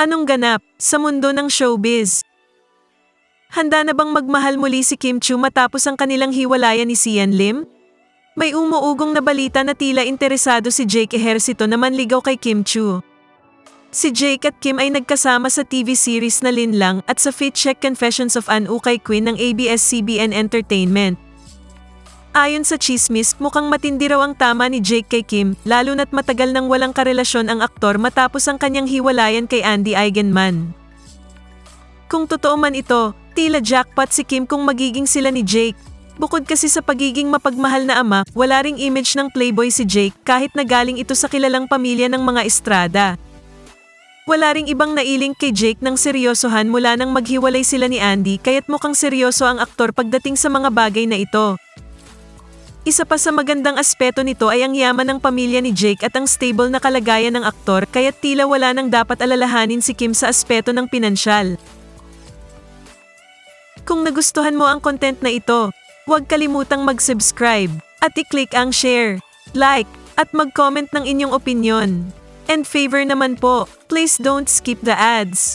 Anong ganap sa mundo ng showbiz? Handa na bang magmahal muli si Kim Chu matapos ang kanilang hiwalayan ni Sian Lim? May umuugong na balita na tila interesado si Jake Ejercito na manligaw kay Kim Chu. Si Jake at Kim ay nagkasama sa TV series na Linlang at sa Fit Check Confessions of an Ukay Queen ng ABS-CBN Entertainment. Ayon sa chismis, mukhang matindi raw ang tama ni Jake kay Kim, lalo na't matagal nang walang karelasyon ang aktor matapos ang kanyang hiwalayan kay Andy Eigenman. Kung totoo man ito, tila jackpot si Kim kung magiging sila ni Jake. Bukod kasi sa pagiging mapagmahal na ama, wala ring image ng playboy si Jake kahit na galing ito sa kilalang pamilya ng mga estrada. Wala ring ibang nailing kay Jake ng seryosohan mula nang maghiwalay sila ni Andy kaya't mukhang seryoso ang aktor pagdating sa mga bagay na ito. Isa pa sa magandang aspeto nito ay ang yaman ng pamilya ni Jake at ang stable na kalagayan ng aktor kaya't tila wala nang dapat alalahanin si Kim sa aspeto ng pinansyal. Kung nagustuhan mo ang content na ito, huwag kalimutang mag-subscribe at i-click ang share, like, at mag-comment ng inyong opinion. And favor naman po, please don't skip the ads.